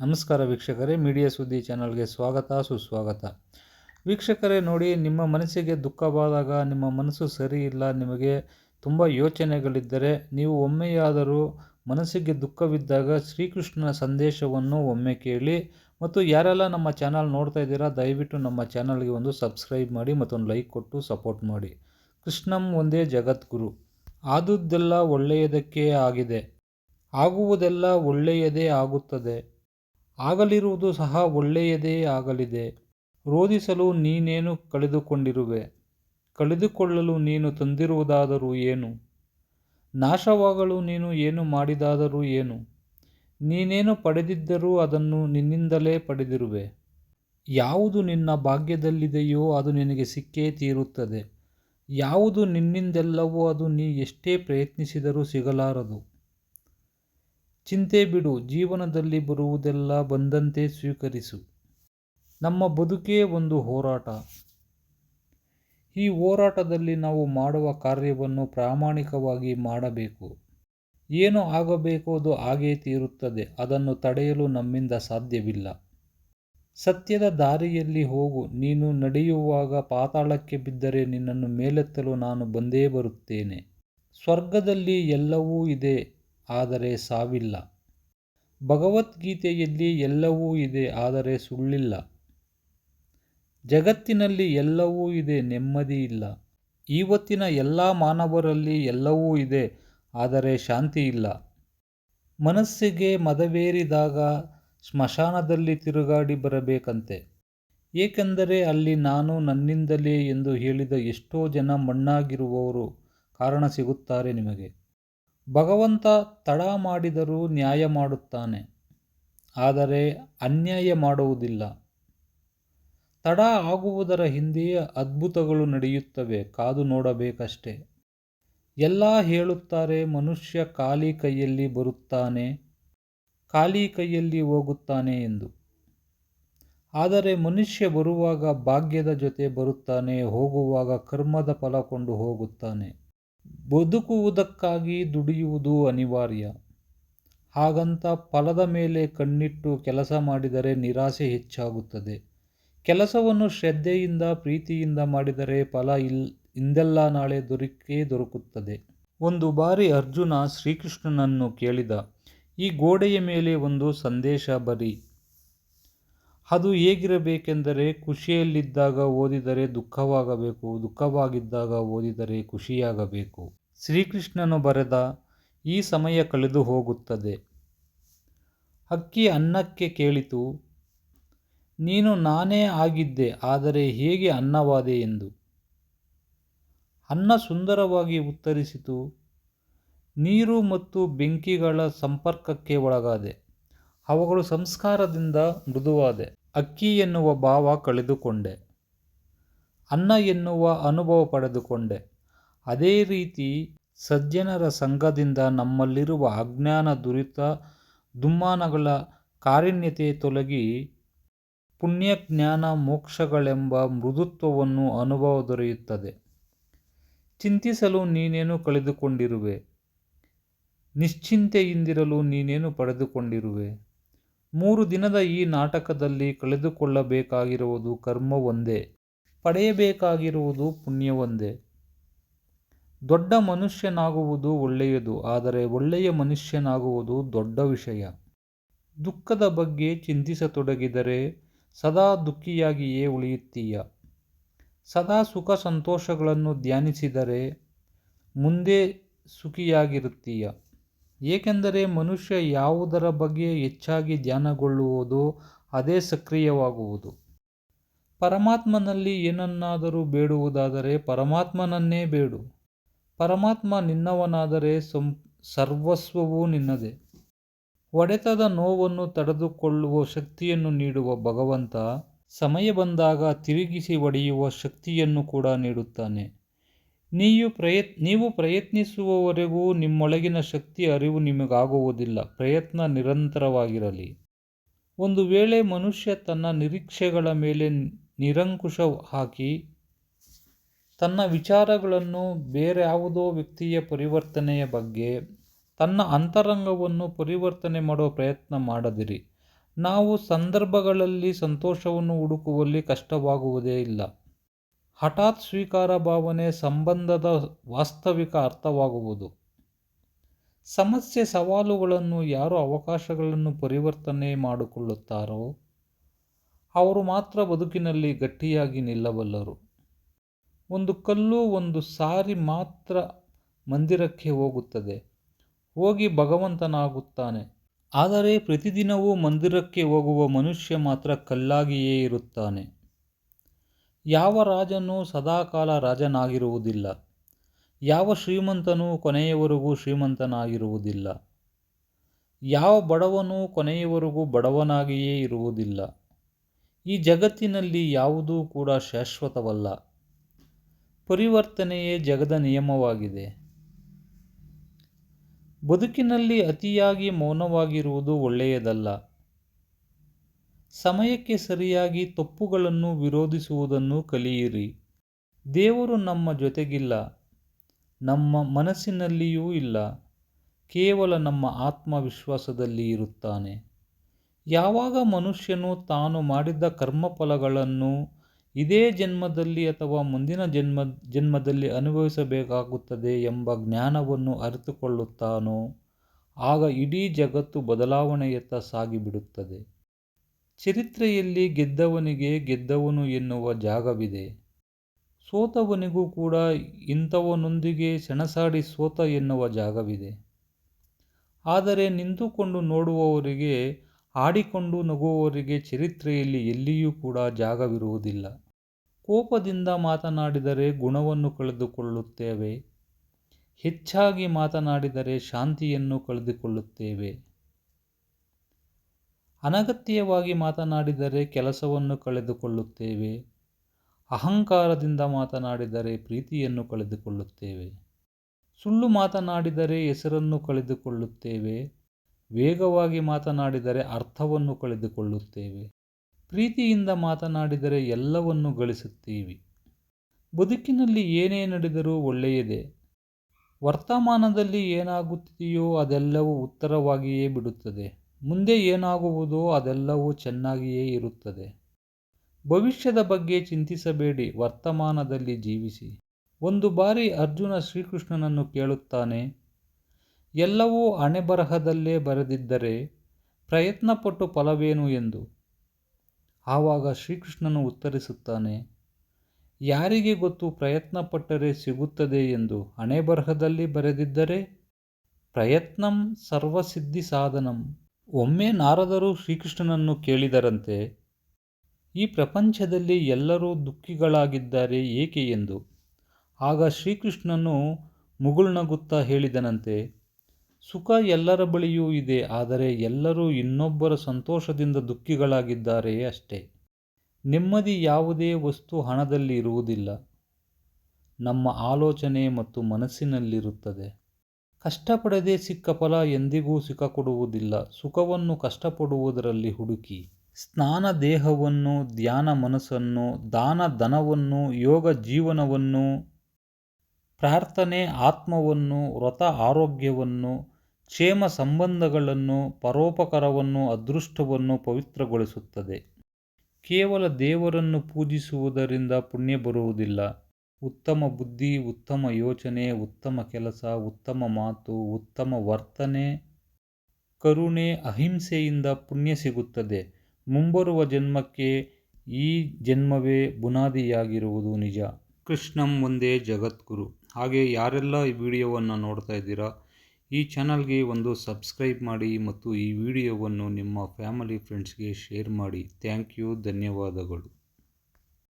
ನಮಸ್ಕಾರ ವೀಕ್ಷಕರೇ, ಮೀಡಿಯಾ ಸುದ್ದಿ ಚಾನಲ್ಗೆ ಸ್ವಾಗತ, ಸುಸ್ವಾಗತ. ವೀಕ್ಷಕರೇ, ನೋಡಿ, ನಿಮ್ಮ ಮನಸ್ಸಿಗೆ ದುಃಖವಾದಾಗ ನಿಮ್ಮ ಮನಸ್ಸು ಸರಿ ಇಲ್ಲ, ನಿಮಗೆ ತುಂಬ ಯೋಚನೆಗಳಿದ್ದರೆ, ನೀವು ಒಮ್ಮೆಯಾದರೂ ಮನಸ್ಸಿಗೆ ದುಃಖವಿದ್ದಾಗ ಶ್ರೀಕೃಷ್ಣನ ಸಂದೇಶವನ್ನು ಒಮ್ಮೆ ಕೇಳಿ ಮತ್ತು ಯಾರೆಲ್ಲ ನಮ್ಮ ಚಾನಲ್ ನೋಡ್ತಾ ಇದ್ದೀರಾ, ದಯವಿಟ್ಟು ನಮ್ಮ ಚಾನಲ್ಗೆ ಒಂದು ಸಬ್ಸ್ಕ್ರೈಬ್ ಮಾಡಿ ಮತ್ತೊಂದು ಲೈಕ್ ಕೊಟ್ಟು ಸಪೋರ್ಟ್ ಮಾಡಿ. ಕೃಷ್ಣಂ ಒಂದೇ ಜಗದ್ಗುರು. ಆದುದೆಲ್ಲ ಒಳ್ಳೆಯದಕ್ಕೆ ಆಗಿದೆ. ಆಗುವುದೆಲ್ಲ ಒಳ್ಳೆಯದೇ ಆಗುತ್ತದೆ. ಆಗಲಿರುವುದು ಸಹ ಒಳ್ಳೆಯದೇ ಆಗಲಿದೆ. ರೋಧಿಸಲು ನೀನೇನು ಕಳೆದುಕೊಂಡಿರುವೆ? ಕಳೆದುಕೊಳ್ಳಲು ನೀನು ತಂದಿರುವುದಾದರೂ ಏನು? ನಾಶವಾಗಲು ನೀನು ಏನು ಮಾಡಿದಾದರೂ ಏನು? ನೀನೇನು ಪಡೆದಿದ್ದರೂ ಅದನ್ನು ನಿನ್ನಿಂದಲೇ ಪಡೆದಿರುವೆ. ಯಾವುದು ನಿನ್ನ ಭಾಗ್ಯದಲ್ಲಿದೆಯೋ ಅದು ನಿನಗೆ ಸಿಕ್ಕೇ ತೀರುತ್ತದೆ. ಯಾವುದು ನಿನ್ನಿಂದೆಲ್ಲವೋ ಅದು ನೀ ಎಷ್ಟೇ ಪ್ರಯತ್ನಿಸಿದರೂ ಸಿಗಲಾರದು. ಚಿಂತೆ ಬಿಡು, ಜೀವನದಲ್ಲಿ ಬರುವುದೆಲ್ಲ ಬಂದಂತೆ ಸ್ವೀಕರಿಸು. ನಮ್ಮ ಬದುಕೇ ಒಂದು ಹೋರಾಟ. ಈ ಹೋರಾಟದಲ್ಲಿ ನಾವು ಮಾಡುವ ಕಾರ್ಯವನ್ನು ಪ್ರಾಮಾಣಿಕವಾಗಿ ಮಾಡಬೇಕು. ಏನು ಆಗಬೇಕೋ ಅದು ಆಗೇ ತೀರುತ್ತದೆ, ಅದನ್ನು ತಡೆಯಲು ನಮ್ಮಿಂದ ಸಾಧ್ಯವಿಲ್ಲ. ಸತ್ಯದ ದಾರಿಯಲ್ಲಿ ಹೋಗು, ನೀನು ನಡೆಯುವಾಗ ಪಾತಾಳಕ್ಕೆ ಬಿದ್ದರೆ ನಿನ್ನನ್ನು ಮೇಲೆತ್ತಲು ನಾನು ಬಂದೇ ಬರುತ್ತೇನೆ. ಸ್ವರ್ಗದಲ್ಲಿ ಎಲ್ಲವೂ ಇದೆ ಆದರೆ ಸಾವಿಲ್ಲ. ಭಗವದ್ಗೀತೆಯಲ್ಲಿ ಎಲ್ಲವೂ ಇದೆ, ಆದರೆ ಸುಳ್ಳಿಲ್ಲ. ಜಗತ್ತಿನಲ್ಲಿ ಎಲ್ಲವೂ ಇದೆ, ನೆಮ್ಮದಿ ಇಲ್ಲ. ಇವತ್ತಿನ ಎಲ್ಲ ಮಾನವರಲ್ಲಿ ಎಲ್ಲವೂ ಇದೆ, ಆದರೆ ಶಾಂತಿ ಇಲ್ಲ. ಮನಸ್ಸಿಗೆ ಮದವೇರಿದಾಗ ಸ್ಮಶಾನದಲ್ಲಿ ತಿರುಗಾಡಿ ಬರಬೇಕಂತೆ. ಏಕೆಂದರೆ ಅಲ್ಲಿ ನಾನು ನನ್ನಿಂದಲೇ ಎಂದು ಹೇಳಿದ ಎಷ್ಟೋ ಜನ ಮಣ್ಣಾಗಿರುವವರು ಕಾರಣ ಸಿಗುತ್ತಾರೆ ನಿಮಗೆ. ಭಗವಂತ ತಡ ಮಾಡಿದರೂ ನ್ಯಾಯ ಮಾಡುತ್ತಾನೆ, ಆದರೆ ಅನ್ಯಾಯ ಮಾಡುವುದಿಲ್ಲ. ತಡ ಆಗುವುದರ ಹಿಂದೆಯೇ ಅದ್ಭುತಗಳು ನಡೆಯುತ್ತವೆ, ಕಾದು ನೋಡಬೇಕಷ್ಟೆ. ಎಲ್ಲ ಹೇಳುತ್ತಾರೆ, ಮನುಷ್ಯ ಖಾಲಿ ಕೈಯಲ್ಲಿ ಬರುತ್ತಾನೆ, ಖಾಲಿ ಕೈಯಲ್ಲಿ ಹೋಗುತ್ತಾನೆ ಎಂದು. ಆದರೆ ಮನುಷ್ಯ ಬರುವಾಗ ಭಾಗ್ಯದ ಜೊತೆ ಬರುತ್ತಾನೆ, ಹೋಗುವಾಗ ಕರ್ಮದ ಫಲ ಕೊಂಡು ಹೋಗುತ್ತಾನೆ. ಬದುಕುವುದಕ್ಕಾಗಿ ದುಡಿಯುವುದು ಅನಿವಾರ್ಯ. ಹಾಗಂತ ಫಲದ ಮೇಲೆ ಕಣ್ಣಿಟ್ಟು ಕೆಲಸ ಮಾಡಿದರೆ ನಿರಾಸೆ ಹೆಚ್ಚಾಗುತ್ತದೆ. ಕೆಲಸವನ್ನು ಶ್ರದ್ಧೆಯಿಂದ, ಪ್ರೀತಿಯಿಂದ ಮಾಡಿದರೆ ಫಲ ಇಲ್, ಇಂದೆಲ್ಲ ನಾಳೆ ದೊರಕೇ ದೊರಕುತ್ತದೆ. ಒಂದು ಬಾರಿ ಅರ್ಜುನ ಶ್ರೀಕೃಷ್ಣನನ್ನು ಕೇಳಿದ. ಈ ಗೋಡೆಯ ಮೇಲೆ ಒಂದು ಸಂದೇಶ ಬರಿ. ಅದು ಹೇಗಿರಬೇಕೆಂದರೆ ಖುಷಿಯಲ್ಲಿದ್ದಾಗ ಓದಿದರೆ ದುಃಖವಾಗಬೇಕು, ದುಃಖವಾಗಿದ್ದಾಗ ಓದಿದರೆ ಖುಷಿಯಾಗಬೇಕು. ಶ್ರೀಕೃಷ್ಣನು ಬರೆದ, ಈ ಸಮಯ ಕಳೆದು ಹೋಗುತ್ತದೆ. ಅಕ್ಕಿ ಅನ್ನಕ್ಕೆ ಕೇಳಿತು, ನೀನು ನಾನೇ ಆಗಿದ್ದೆ, ಆದರೆ ಹೇಗೆ ಅನ್ನವಾದೆ ಎಂದು? ಅನ್ನ ಸುಂದರವಾಗಿ ಉತ್ತರಿಸಿತು, ನೀರು ಮತ್ತು ಬೆಂಕಿಗಳ ಸಂಪರ್ಕಕ್ಕೆ ಒಳಗಾದೆ. ಅವುಗಳು ಸಂಸ್ಕಾರದಿಂದ ಮೃದುವಾದೆ. ಅಕ್ಕಿ ಎನ್ನುವ ಭಾವ ಕಳೆದುಕೊಂಡೆ. ಅನ್ನ ಎನ್ನುವ ಅನುಭವ ಪಡೆದುಕೊಂಡೆ. ಅದೇ ರೀತಿ ಸಜ್ಜನರ ಸಂಘದಿಂದ ನಮ್ಮಲ್ಲಿರುವ ಅಜ್ಞಾನ ದುರಿತ ದುಮ್ಮಾನಗಳ ಕಾರಣ್ಯತೆ ತೊಲಗಿ ಪುಣ್ಯ ಜ್ಞಾನ ಮೋಕ್ಷಗಳೆಂಬ ಮೃದುತ್ವವನ್ನು ಅನುಭವ ದೊರೆಯುತ್ತದೆ. ಚಿಂತಿಸಲು ನೀನೇನು ಕಳೆದುಕೊಂಡಿರುವೆ? ನಿಶ್ಚಿಂತೆಯಿಂದಿರಲು ನೀನೇನು ಪಡೆದುಕೊಂಡಿರುವೆ? ಮೂರು ದಿನದ ಈ ನಾಟಕದಲ್ಲಿ ಕಳೆದುಕೊಳ್ಳಬೇಕಾಗಿರುವುದು ಕರ್ಮ ಒಂದೇ ಪಡೆಯಬೇಕಾಗಿರುವುದು ಪುಣ್ಯವೊಂದೇ. ದೊಡ್ಡ ಮನುಷ್ಯನಾಗುವುದು ಒಳ್ಳೆಯದು, ಆದರೆ ಒಳ್ಳೆಯ ಮನುಷ್ಯನಾಗುವುದು ದೊಡ್ಡ ವಿಷಯ. ದುಃಖದ ಬಗ್ಗೆ ಚಿಂತಿಸತೊಡಗಿದರೆ ಸದಾ ದುಃಖಿಯಾಗಿಯೇ ಉಳಿಯುತ್ತೀಯ. ಸದಾ ಸುಖ ಸಂತೋಷಗಳನ್ನು ಧ್ಯಾನಿಸಿದರೆ ಮುಂದೆ ಸುಖಿಯಾಗಿರುತ್ತೀಯ. ಏಕೆಂದರೆ ಮನುಷ್ಯ ಯಾವುದರ ಬಗ್ಗೆ ಹೆಚ್ಚಾಗಿ ಧ್ಯಾನಗೊಳ್ಳುವುದೋ ಅದೇ ಸಕ್ರಿಯವಾಗುವುದು. ಪರಮಾತ್ಮನಲ್ಲಿ ಏನನ್ನಾದರೂ ಬೇಡುವುದಾದರೆ ಪರಮಾತ್ಮನನ್ನೇ ಬೇಡು. ಪರಮಾತ್ಮ ನಿನ್ನವನಾದರೆ ಸಂ, ಸರ್ವಸ್ವವೂ ನಿನ್ನದೇ. ಒಡೆತದ ನೋವನ್ನು ತಡೆದುಕೊಳ್ಳುವ ಶಕ್ತಿಯನ್ನು ನೀಡುವ ಭಗವಂತ ಸಮಯ ಬಂದಾಗ ತಿರುಗಿಸಿ ಒಡೆಯುವ ಶಕ್ತಿಯನ್ನು ಕೂಡ ನೀಡುತ್ತಾನೆ. ನೀವು ಪ್ರಯತ್ ನೀವು ಪ್ರಯತ್ನಿಸುವವರೆಗೂ ನಿಮ್ಮೊಳಗಿನ ಶಕ್ತಿ ಅರಿವು ನಿಮಗಾಗುವುದಿಲ್ಲ. ಪ್ರಯತ್ನ ನಿರಂತರವಾಗಿರಲಿ. ಒಂದು ವೇಳೆ ಮನುಷ್ಯ ತನ್ನ ನಿರೀಕ್ಷೆಗಳ ಮೇಲೆ ನಿರಂಕುಶ ಹಾಕಿ, ತನ್ನ ವಿಚಾರಗಳನ್ನು ಬೇರೆ ಯಾವುದೋ ವ್ಯಕ್ತಿಯ ಪರಿವರ್ತನೆಯ ಬಗ್ಗೆ, ತನ್ನ ಅಂತರಂಗವನ್ನು ಪರಿವರ್ತನೆ ಮಾಡುವ ಪ್ರಯತ್ನ ಮಾಡದಿರಿ. ನಾವು ಸಂದರ್ಭಗಳಲ್ಲಿ ಸಂತೋಷವನ್ನು ಹುಡುಕುವಲ್ಲಿ ಕಷ್ಟವಾಗುವುದೇ ಇಲ್ಲ. ಹಠಾತ್ ಸ್ವೀಕಾರ ಭಾವನೆ ಸಂಬಂಧದ ವಾಸ್ತವಿಕ ಅರ್ಥವಾಗುವುದು. ಸಮಸ್ಯೆ ಸವಾಲುಗಳನ್ನು ಯಾರು ಅವಕಾಶಗಳನ್ನು ಪರಿವರ್ತನೆ ಮಾಡಿಕೊಳ್ಳುತ್ತಾರೋ, ಅವರು ಮಾತ್ರ ಬದುಕಿನಲ್ಲಿ ಗಟ್ಟಿಯಾಗಿ ನಿಲ್ಲಬಲ್ಲರು. ಒಂದು ಕಲ್ಲು ಒಂದು ಸಾರಿ ಮಾತ್ರ ಮಂದಿರಕ್ಕೆ ಹೋಗುತ್ತದೆ. ಹೋಗಿ ಭಗವಂತನಾಗುತ್ತಾನೆ. ಆದರೆ ಪ್ರತಿದಿನವೂ ಮಂದಿರಕ್ಕೆ ಹೋಗುವ ಮನುಷ್ಯ ಮಾತ್ರ ಕಲ್ಲಾಗಿಯೇ ಇರುತ್ತಾನೆ. ಯಾವ ರಾಜನೂ ಸದಾಕಾಲ ರಾಜನಾಗಿರುವುದಿಲ್ಲ. ಯಾವ ಶ್ರೀಮಂತನೂ ಕೊನೆಯವರೆಗೂ ಶ್ರೀಮಂತನಾಗಿರುವುದಿಲ್ಲ. ಯಾವ ಬಡವನೂ ಕೊನೆಯವರೆಗೂ ಬಡವನಾಗಿಯೇ ಇರುವುದಿಲ್ಲ. ಈ ಜಗತ್ತಿನಲ್ಲಿ ಯಾವುದೂ ಕೂಡ ಶಾಶ್ವತವಲ್ಲ. ಪರಿವರ್ತನೆಯೇ ಜಗದ ನಿಯಮವಾಗಿದೆ. ಬದುಕಿನಲ್ಲಿ ಅತಿಯಾಗಿ ಮೌನವಾಗಿರುವುದು ಒಳ್ಳೆಯದಲ್ಲ. ಸಮಯಕ್ಕೆ ಸರಿಯಾಗಿ ತಪ್ಪುಗಳನ್ನು ವಿರೋಧಿಸುವುದನ್ನು ಕಲಿಯಿರಿ. ದೇವರು ನಮ್ಮ ಜೊತೆಗಿಲ್ಲ. ನಮ್ಮ ಮನಸ್ಸಿನಲ್ಲಿಯೂ ಇಲ್ಲ. ಕೇವಲ ನಮ್ಮ ಆತ್ಮವಿಶ್ವಾಸದಲ್ಲಿ ಇರುತ್ತಾನೆ. ಯಾವಾಗ ಮನುಷ್ಯನು ತಾನು ಮಾಡಿದ ಕರ್ಮಫಲಗಳನ್ನು ಇದೇ ಜನ್ಮದಲ್ಲಿ ಅಥವಾ ಮುಂದಿನ ಜನ್ಮ, ಜನ್ಮದಲ್ಲಿ ಅನುಭವಿಸಬೇಕಾಗುತ್ತದೆ ಎಂಬ ಜ್ಞಾನವನ್ನು ಅರಿತುಕೊಳ್ಳುತ್ತಾನೋ, ಆಗ ಇಡೀ ಜಗತ್ತು ಬದಲಾವಣೆಯತ್ತ ಸಾಗಿಬಿಡುತ್ತದೆ. ಚರಿತ್ರೆಯಲ್ಲಿ ಗೆದ್ದವನಿಗೆ ಗೆದ್ದವನು ಎನ್ನುವ ಜಾಗವಿದೆ. ಸೋತವನಿಗೂ ಕೂಡ ಇಂಥವನೊಂದಿಗೆ ಸೆಣಸಾಡಿ ಸೋತ ಎನ್ನುವ ಜಾಗವಿದೆ. ಆದರೆ ನಿಂತುಕೊಂಡು ನೋಡುವವರಿಗೆ, ಆಡಿಕೊಂಡು ನಗುವವರಿಗೆ ಚರಿತ್ರೆಯಲ್ಲಿ ಎಲ್ಲಿಯೂ ಕೂಡ ಜಾಗವಿರುವುದಿಲ್ಲ. ಕೋಪದಿಂದ ಮಾತನಾಡಿದರೆ ಗುಣವನ್ನು ಕಳೆದುಕೊಳ್ಳುತ್ತೇವೆ. ಹೆಚ್ಚಾಗಿ ಮಾತನಾಡಿದರೆ ಶಾಂತಿಯನ್ನು ಕಳೆದುಕೊಳ್ಳುತ್ತೇವೆ. ಅನಗತ್ಯವಾಗಿ ಮಾತನಾಡಿದರೆ ಕೆಲಸವನ್ನು ಕಳೆದುಕೊಳ್ಳುತ್ತೇವೆ. ಅಹಂಕಾರದಿಂದ ಮಾತನಾಡಿದರೆ ಪ್ರೀತಿಯನ್ನು ಕಳೆದುಕೊಳ್ಳುತ್ತೇವೆ. ಸುಳ್ಳು ಮಾತನಾಡಿದರೆ ಹೆಸರನ್ನು ಕಳೆದುಕೊಳ್ಳುತ್ತೇವೆ. ವೇಗವಾಗಿ ಮಾತನಾಡಿದರೆ ಅರ್ಥವನ್ನು ಕಳೆದುಕೊಳ್ಳುತ್ತೇವೆ. ಪ್ರೀತಿಯಿಂದ ಮಾತನಾಡಿದರೆ ಎಲ್ಲವನ್ನು ಗಳಿಸುತ್ತೀವಿ. ಬದುಕಿನಲ್ಲಿ ಏನೇ ನಡೆದರೂ ಒಳ್ಳೆಯದೇ. ವರ್ತಮಾನದಲ್ಲಿ ಏನಾಗುತ್ತಿದೆಯೋ ಅದೆಲ್ಲವೂ ಉತ್ತರವಾಗಿಯೇ ಬಿಡುತ್ತದೆ. ಮುಂದೆ ಏನಾಗುವುದೋ ಅದೆಲ್ಲವೂ ಚೆನ್ನಾಗಿಯೇ ಇರುತ್ತದೆ. ಭವಿಷ್ಯದ ಬಗ್ಗೆ ಚಿಂತಿಸಬೇಡಿ, ವರ್ತಮಾನದಲ್ಲಿ ಜೀವಿಸಿ. ಒಂದು ಬಾರಿ ಅರ್ಜುನ ಶ್ರೀಕೃಷ್ಣನನ್ನು ಕೇಳುತ್ತಾನೆ, ಎಲ್ಲವೂ ಹಣೆಬರಹದಲ್ಲೇ ಬರೆದಿದ್ದರೆ ಪ್ರಯತ್ನಪಟ್ಟು ಫಲವೇನು ಎಂದು? ಆವಾಗ ಶ್ರೀಕೃಷ್ಣನು ಉತ್ತರಿಸುತ್ತಾನೆ, ಯಾರಿಗೆ ಗೊತ್ತು ಪ್ರಯತ್ನಪಟ್ಟರೆ ಸಿಗುತ್ತದೆ ಎಂದು ಹಣೆಬರಹದಲ್ಲಿ ಬರೆದಿದ್ದರೆ? ಪ್ರಯತ್ನಂ ಸರ್ವಸಿದ್ಧಿ ಸಾಧನಂ ಒಮ್ಮೆ ನಾರದರು ಶ್ರೀಕೃಷ್ಣನನ್ನು ಕೇಳಿದರಂತೆ, ಈ ಪ್ರಪಂಚದಲ್ಲಿ ಎಲ್ಲರೂ ದುಃಖಿಗಳಾಗಿದ್ದಾರೆ ಏಕೆ ಎಂದು. ಆಗ ಶ್ರೀಕೃಷ್ಣನು ಮುಗುಳ್ನಗುತ್ತಾ ಹೇಳಿದನಂತೆ, ಸುಖ ಎಲ್ಲರ ಬಳಿಯೂ ಇದೆ, ಆದರೆ ಎಲ್ಲರೂ ಇನ್ನೊಬ್ಬರ ಸಂತೋಷದಿಂದ ದುಃಖಿಗಳಾಗಿದ್ದಾರೆ ಅಷ್ಟೇ. ನೆಮ್ಮದಿ ಯಾವುದೇ ವಸ್ತು ಹಣದಲ್ಲಿ ಇರುವುದಿಲ್ಲ. ನಮ್ಮ ಆಲೋಚನೆ ಮತ್ತು ಮನಸ್ಸಿನಲ್ಲಿರುತ್ತದೆ. ಕಷ್ಟಪಡದೆ ಸಿಕ್ಕ ಫಲ ಎಂದಿಗೂ ಸುಖ ಕೊಡುವುದಿಲ್ಲ ಸುಖವನ್ನು ಕಷ್ಟಪಡುವುದರಲ್ಲಿ ಹುಡುಕಿ. ಸ್ನಾನ ದೇಹವನ್ನು, ಧ್ಯಾನ ಮನಸ್ಸನ್ನು, ದಾನ ಧನವನ್ನು, ಯೋಗ ಜೀವನವನ್ನು, ಪ್ರಾರ್ಥನೆ ಆತ್ಮವನ್ನು, ವ್ರತ ಆರೋಗ್ಯವನ್ನು, ಕ್ಷೇಮ ಸಂಬಂಧಗಳನ್ನು, ಪರೋಪಕರವನ್ನು, ಅದೃಷ್ಟವನ್ನು ಪವಿತ್ರಗೊಳಿಸುತ್ತದೆ. ಕೇವಲ ದೇವರನ್ನು ಪೂಜಿಸುವುದರಿಂದ ಪುಣ್ಯ ಬರುವುದಿಲ್ಲ. ಉತ್ತಮ ಬುದ್ಧಿ, ಉತ್ತಮ ಯೋಚನೆ, ಉತ್ತಮ ಕೆಲಸ, ಉತ್ತಮ ಮಾತು, ಉತ್ತಮ ವರ್ತನೆ, ಕರುಣೆ, ಅಹಿಂಸೆಯಿಂದ ಪುಣ್ಯ ಸಿಗುತ್ತದೆ. ಮುಂಬರುವ ಜನ್ಮಕ್ಕೆ ಈ ಜನ್ಮವೇ ಬುನಾದಿಯಾಗಿರುವುದು ನಿಜ. ಕೃಷ್ಣಂ ಒಂದೇ ಜಗದ್ಗುರು. ಹಾಗೆ ಯಾರೆಲ್ಲ ಈ ವಿಡಿಯೋವನ್ನು ನೋಡ್ತಾ ಇದ್ದೀರಾ, ಈ ಚಾನಲ್ಗೆ ಒಂದು ಸಬ್ಸ್ಕ್ರೈಬ್ ಮಾಡಿ ಮತ್ತು ಈ ವಿಡಿಯೋವನ್ನು ನಿಮ್ಮ ಫ್ಯಾಮಿಲಿ, ಫ್ರೆಂಡ್ಸ್ಗೆ ಶೇರ್ ಮಾಡಿ. ಥ್ಯಾಂಕ್ ಯು, ಧನ್ಯವಾದಗಳು.